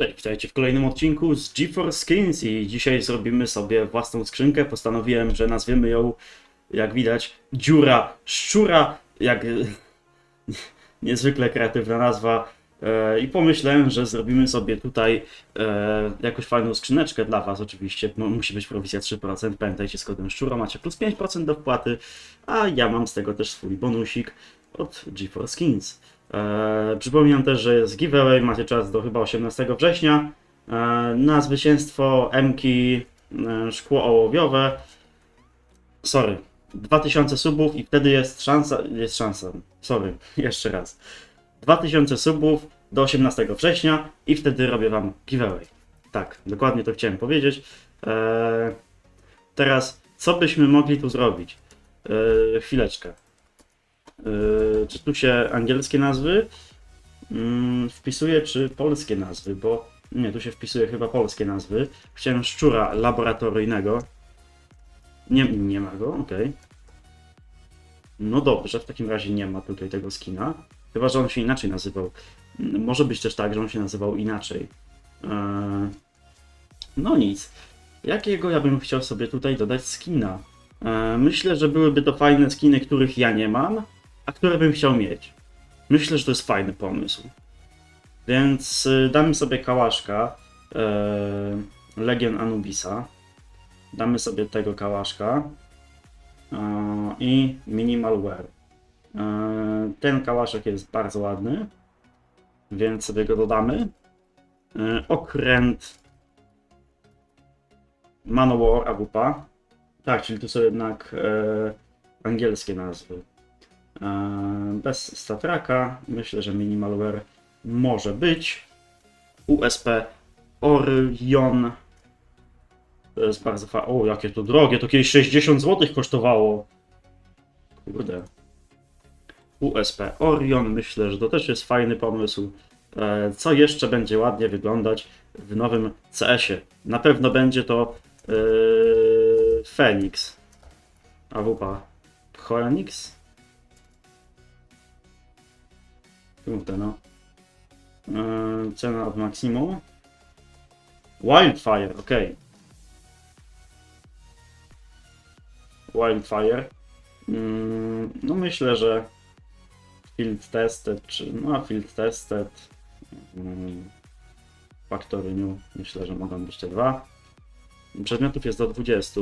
Cześć, witajcie w kolejnym odcinku z GeForce Skins i dzisiaj zrobimy sobie własną skrzynkę. Postanowiłem, że nazwiemy ją, jak widać, Dziura Szczura, jak niezwykle kreatywna nazwa. E, I pomyślałem, że zrobimy sobie tutaj e, jakąś fajną skrzyneczkę dla Was oczywiście. No, musi być prowizja 3%, pamiętajcie z kodem Szczura macie plus 5% do wpłaty, a ja mam z tego też swój bonusik od GeForce Skins. E, przypominam też, że jest giveaway, macie czas do chyba 18 września. E, na zwycięstwo Mki e, szkło ołowiowe. Sorry, 2000 subów i wtedy jest szansa, jest szansa, sorry, jeszcze raz. 2000 subów do 18 września i wtedy robię wam giveaway. Tak, dokładnie to chciałem powiedzieć. E, teraz, co byśmy mogli tu zrobić? E, chwileczkę. Yy, czy tu się angielskie nazwy mm, wpisuje, czy polskie nazwy, bo nie, tu się wpisuje chyba polskie nazwy. Chciałem szczura laboratoryjnego. Nie, nie ma go, okej. No dobrze, w takim razie nie ma tutaj tego skina. Chyba, że on się inaczej nazywał. Mm, Może być też tak, że on się nazywał inaczej. Eee, No nic. Jakiego ja bym chciał sobie tutaj dodać skina? Eee, Myślę, że byłyby to fajne skiny, których ja nie mam, a które bym chciał mieć. Myślę, że to jest fajny pomysł. Więc y, damy sobie kałaszka e, Legion Anubisa. Damy sobie tego kałaszka e, i Minimal Wear. E, ten kałaszek jest bardzo ładny, więc sobie go dodamy. E, okręt Manowar AWP. Tak, czyli tu są jednak angielskie nazwy. E, Bez statraka myślę, że minimalware może być. USP Orion. To jest bardzo fa... O, jakie to drogie. To kiedyś 60 zł kosztowało. Kurde. USP Orion. Myślę, że to też jest fajny pomysł. E, Co jeszcze będzie ładnie wyglądać w nowym CS-ie? Na pewno będzie to yy, Phoenix. AWP. Phoenix? Kurde no. Yy, cena od maksimum. Wildfire, ok. Wildfire. Mm, no myślę, że field tested, czy no field tested. Mm, Factory New, myślę, że mogą być te dwa. Przedmiotów jest do 20,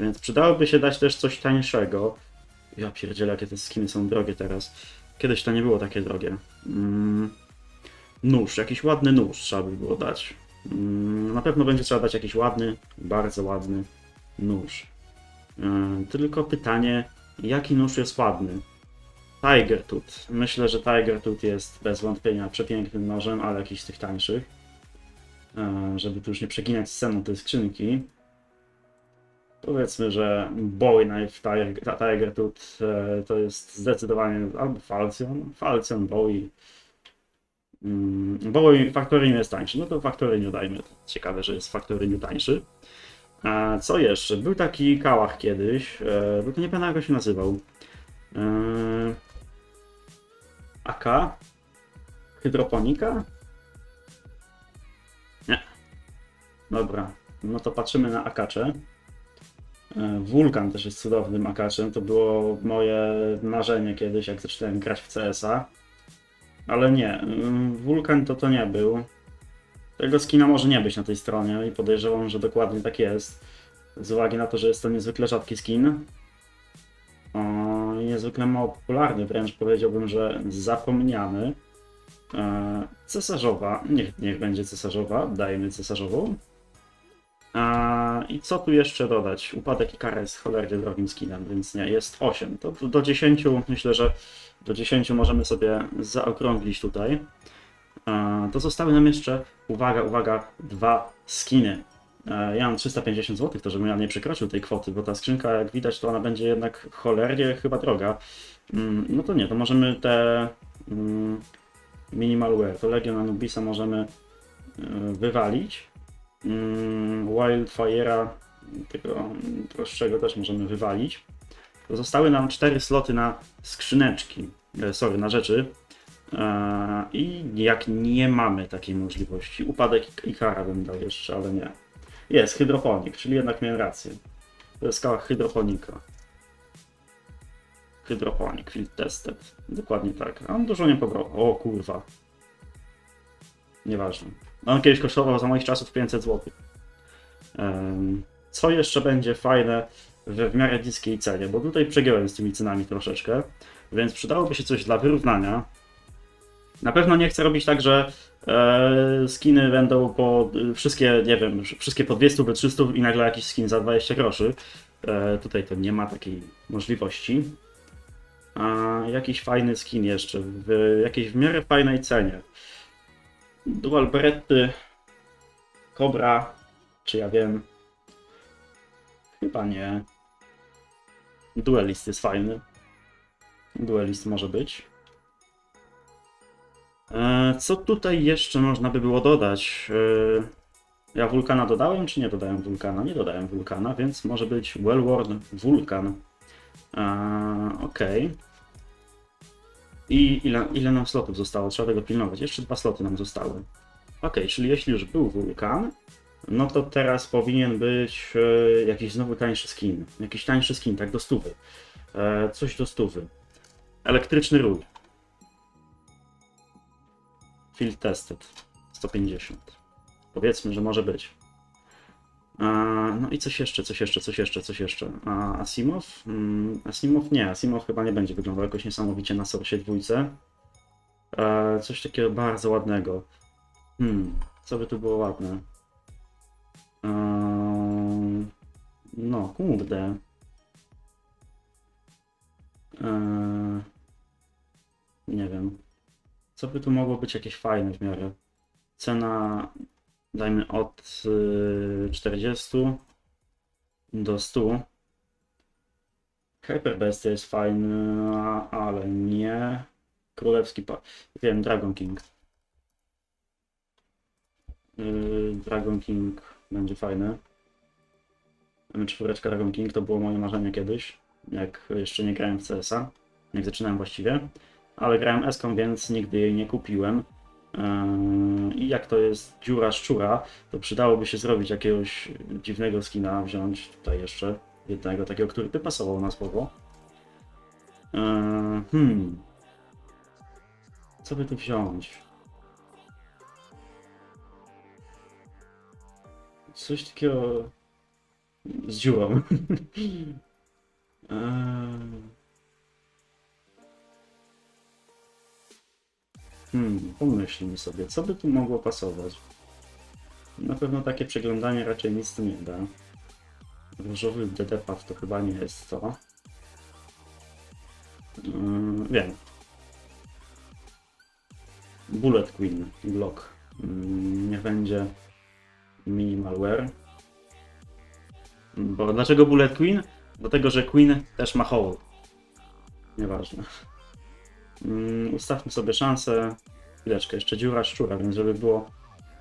więc przydałoby się dać też coś tańszego. Ja pierdzielę, jakie te skiny są drogie teraz. Kiedyś to nie było takie drogie. Mm, nóż, jakiś ładny nóż trzeba by było dać. Mm, na pewno będzie trzeba dać jakiś ładny, bardzo ładny nóż. Yy, tylko pytanie, jaki nóż jest ładny? Tiger Tooth. Myślę, że Tiger Tooth jest bez wątpienia przepięknym nożem, ale jakiś z tych tańszych. Yy, żeby tu już nie przeginać sceną tej skrzynki. Powiedzmy, że Bowie Knife Tiger, Tiger Tooth to jest zdecydowanie albo Falcon, Falcon, Bowie. Mm, Bowie Factory jest tańszy, no to Factory dajmy. Ciekawe, że jest Factory tańszy. A co jeszcze? Był taki kałach kiedyś, e, tylko nie pamiętam jak się nazywał. E, AK? Hydroponika? Nie. Dobra, no to patrzymy na akacze. E, Wulkan też jest cudownym akaczem. To było moje marzenie kiedyś, jak zaczynałem grać w CS-a. Ale nie, mm, Wulkan to to nie był. Tego skina może nie być na tej stronie i podejrzewam, że dokładnie tak jest. Z uwagi na to, że jest to niezwykle rzadki skin. O, niezwykle mało popularny, wręcz powiedziałbym, że zapomniany. E, Cesarzowa, niech, niech będzie cesarzowa, dajmy cesarzową. A, I co tu jeszcze dodać? Upadek i kara jest cholernie drogim skinem, więc nie, jest 8. To do- do 10 myślę, że do 10 możemy sobie zaokrąglić tutaj. To zostały nam jeszcze, uwaga, uwaga, dwa skiny. Ja mam 350 zł, to żebym ja nie przekroczył tej kwoty, bo ta skrzynka, jak widać, to ona będzie jednak cholernie chyba droga. Mm, No to nie, to możemy te mm, minimal wear, to Legion Anubisa możemy e, wywalić. Mm, Wildfire'a, tego prostszego też możemy wywalić. Zostały nam cztery sloty na skrzyneczki, e, sorry, na rzeczy. E, I jak nie mamy takiej możliwości, upadek Ikara bym dał jeszcze, ale nie. Jest, hydroponik, czyli jednak miałem rację. To jest skała hydroponika. Hydroponik, field tested. Dokładnie tak. A on dużo nie pobrał. O kurwa. Nieważne. On kiedyś kosztował za moich czasów 500 zł. Co jeszcze będzie fajne w miarę niskiej cenie? Bo tutaj przegiąłem z tymi cenami troszeczkę, więc przydałoby się coś dla wyrównania. Na pewno nie chcę robić tak, że e, skiny będą po y, wszystkie, nie wiem, wszystkie po 200, po 300 i nagle jakiś skin za 20 groszy. E, tutaj to nie ma takiej możliwości. A jakiś fajny skin jeszcze, w jakiejś w miarę fajnej cenie. Dual Beretty, Cobra, czy ja wiem? Chyba nie. Duelist jest fajny. Duelist może być. E, Co tutaj jeszcze można by było dodać? E, Ja wulkana dodałem, czy nie dodałem wulkana? Nie dodałem wulkana, więc może być Wellworn Vulkan. E, Okej. I ile, ile nam slotów zostało? Trzeba tego pilnować. Jeszcze dwa sloty nam zostały. Okej, czyli jeśli już był wulkan, no to teraz powinien być e, jakiś znowu tańszy skin. Jakiś tańszy skin, tak do stówy. E, coś do stówy. Elektryczny rój. Field tested. 150. Powiedzmy, że może być. E, no i coś jeszcze, coś jeszcze, coś jeszcze, coś jeszcze. A Asimov? Mm, Asimov nie, Asimov chyba nie będzie wyglądał jakoś niesamowicie na Source dwójce. E, coś takiego bardzo ładnego. Hmm, co by tu było ładne? Eee, no, kurde. Eee, nie wiem. Co by tu mogło być jakieś fajne w miarę? Cena, dajmy od y, 40 do 100. Hyperbestia jest fajny, a- ale nie. Królewski pa... Wiem, Dragon King. Yy, Dragon King będzie fajny. Czwóreczka Dragon King to było moje marzenie kiedyś, jak jeszcze nie grałem w CS-a, jak zaczynałem właściwie, ale grałem Eską, więc nigdy jej nie kupiłem. Yy, jak to jest dziura szczura, to przydałoby się zrobić jakiegoś dziwnego skina, wziąć tutaj jeszcze jednego takiego, który by pasował na słowo. Yy, Hmm. Co by tu wziąć? Coś takiego z dziurą. Eee. Hmm, pomyślmy sobie, co by tu mogło pasować. Na pewno takie przeglądanie raczej nic tu nie da. Różowy DDPAD to chyba nie jest to. Eee, wiem. Bullet Queen Block. Mm, Niech będzie minimalware. Bo dlaczego Bullet Queen? Dlatego, że Queen też ma hole. Nieważne. Mm, ustawmy sobie szansę. Chwileczkę, jeszcze dziura szczura, więc żeby było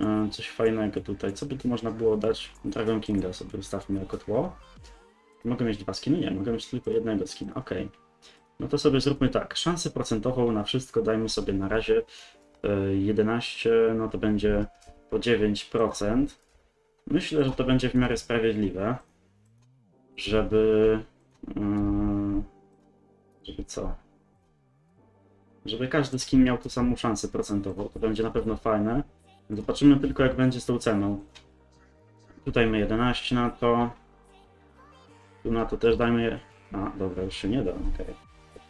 e, coś fajnego tutaj. Co by tu można było dać? Dragon Kinga sobie ustawmy jako tło. Mogę mieć dwa skiny? Nie, mogę mieć tylko jednego skina. Ok. No to sobie zróbmy tak. Szansę procentową na wszystko dajmy sobie na razie e, 11, no to będzie po 9%. Myślę, że to będzie w miarę sprawiedliwe, żeby. mm, żeby co? Żeby każdy skin miał tą samą szansę procentową. To będzie na pewno fajne. Zobaczymy tylko, jak będzie z tą ceną. Tutaj my 11 na to. Tu na to też dajmy. A, dobra, już się nie da. okej.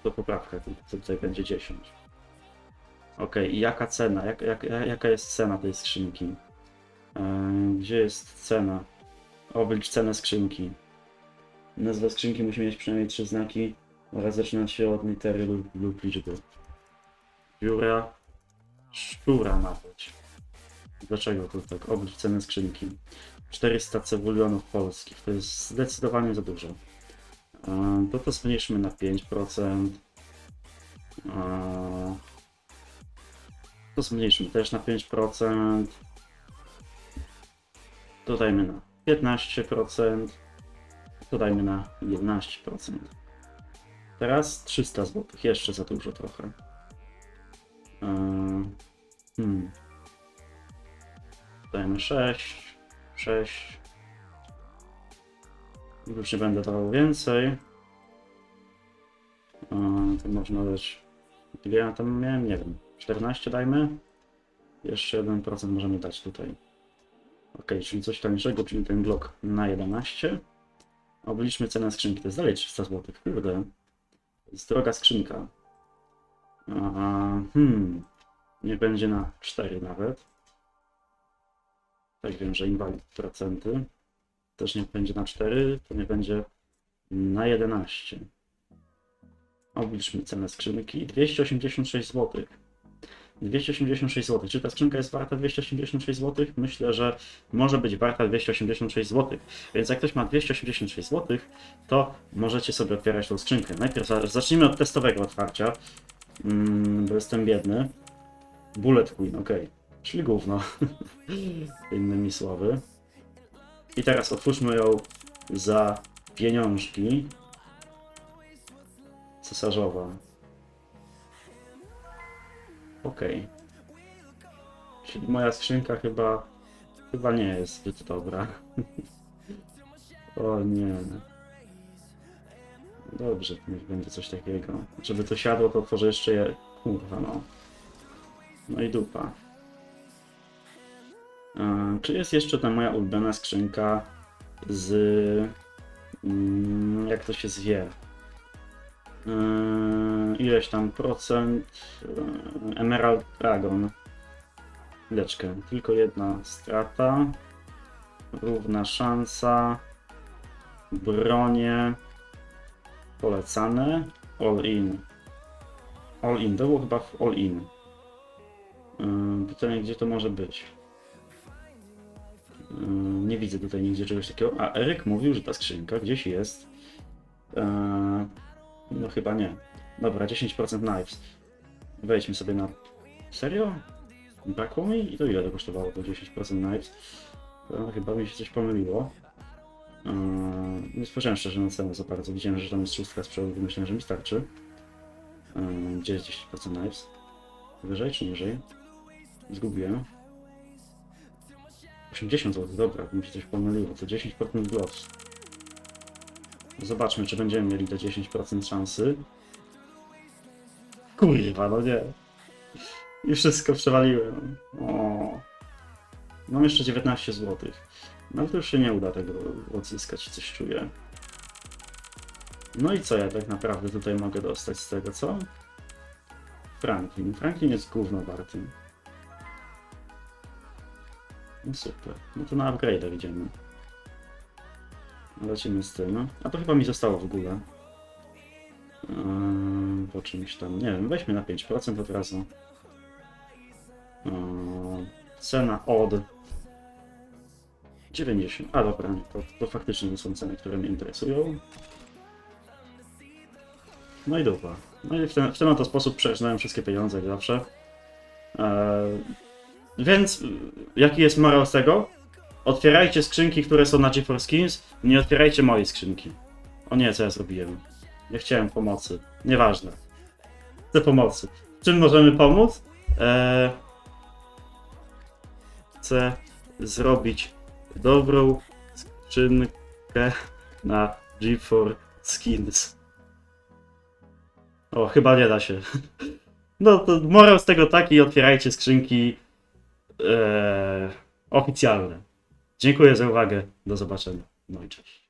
To poprawka, tu- tu- tutaj będzie 10. Okej, i jaka cena? Jak, jak, jaka jest cena tej skrzynki? Eee, Gdzie jest cena? Oblicz cenę skrzynki. Nazwa skrzynki musi mieć przynajmniej trzy znaki oraz zaczynać się od litery lub, lub liczby. Biura. Szczura być. Dlaczego to tak? Oblicz cenę skrzynki. 400 cebulionów polskich. To jest zdecydowanie za dużo. Eee, To to zmniejszymy na 5%. Eee, To zmniejszymy też na 5%. Dodajmy na 15%. Dodajmy na 11%. Teraz 300 zł, jeszcze za dużo trochę. Yy, hmm. Dajemy 6, 6. Już nie będę dawał więcej. Yy, to można dać. Ile ja tam miałem? Nie wiem. 14 dajmy. Jeszcze 1% możemy dać tutaj. Ok, czyli coś tańszego, czyli ten blok na 11. Obliczmy cenę skrzynki. To jest dalej 300 zł. Kurde. To jest droga skrzynka. Hmm. Nie będzie na 4 nawet. Tak wiem, że inwalid procenty. Też nie będzie na 4, to nie będzie na 11. Obliczmy cenę skrzynki. 286 zł. 286 zł. Czy ta skrzynka jest warta 286 zł? Myślę, że może być warta 286 zł. Więc jak ktoś ma 286 zł, to możecie sobie otwierać tą skrzynkę. Najpierw za- zacznijmy od testowego otwarcia, mm, bo jestem biedny. Bullet Queen, ok. Czyli gówno. Innymi słowy. I teraz otwórzmy ją za pieniążki. Cesarzowa. Okej. Czyli moja skrzynka chyba chyba nie jest zbyt dobra. o nie. Dobrze, niech będzie coś takiego. Żeby to siadło, to otworzę jeszcze je. Kurwa no. No i dupa. E, czy jest jeszcze ta moja ulubiona skrzynka z... Mm, jak to się zwie? Yy, ileś tam procent yy, Emerald Dragon. Chwileczkę, tylko jedna strata. Równa szansa. Bronie. Polecane. All in. All in, to było chyba w all in. Yy, pytanie, gdzie to może być? Yy, nie widzę tutaj nigdzie czegoś takiego. A Eryk mówił, że ta skrzynka gdzieś jest. Yy, no chyba nie. Dobra, 10% knives. Wejdźmy sobie na... Serio? Brakło mi? I to ile to kosztowało to 10% knives? Chyba mi się coś pomyliło. Yy, nie spojrzałem szczerze na cenę za bardzo. Widziałem, że tam jest szóstka z przodu, myślałem, że mi starczy. Yy, gdzie jest 10% knives? Wyżej czy niżej? Zgubiłem. 80 zł, dobra, mi się coś pomyliło. To 10% gloves. Zobaczmy, czy będziemy mieli te 10% szansy. Kurwa, no nie. I wszystko przewaliłem. O. Mam jeszcze 19 zł. No to już się nie uda tego odzyskać, coś czuję. No i co ja tak naprawdę tutaj mogę dostać z tego, co? Franklin. Franklin jest gówno warty. No super. No to na upgrade idziemy. Lecimy z tym. A to chyba mi zostało w ogóle. Eee, po czymś tam. Nie wiem, weźmy na 5% od razu. Eee, cena od 90. A dobra, nie, to, to faktycznie nie są ceny, które mnie interesują. No i dupa. No i w ten, w ten oto sposób przeczytałem wszystkie pieniądze, jak zawsze. Eee, więc, jaki jest morał z tego? Otwierajcie skrzynki, które są na GeForce nie otwierajcie mojej skrzynki. O nie, co ja zrobiłem? Nie chciałem pomocy. Nieważne. Chcę pomocy. Czym możemy pomóc? Eee... Chcę zrobić dobrą skrzynkę na GeForce Skins. O, chyba nie da się. No to morał z tego taki, otwierajcie skrzynki eee, oficjalne. Dziękuję za uwagę. Do zobaczenia. No i cześć.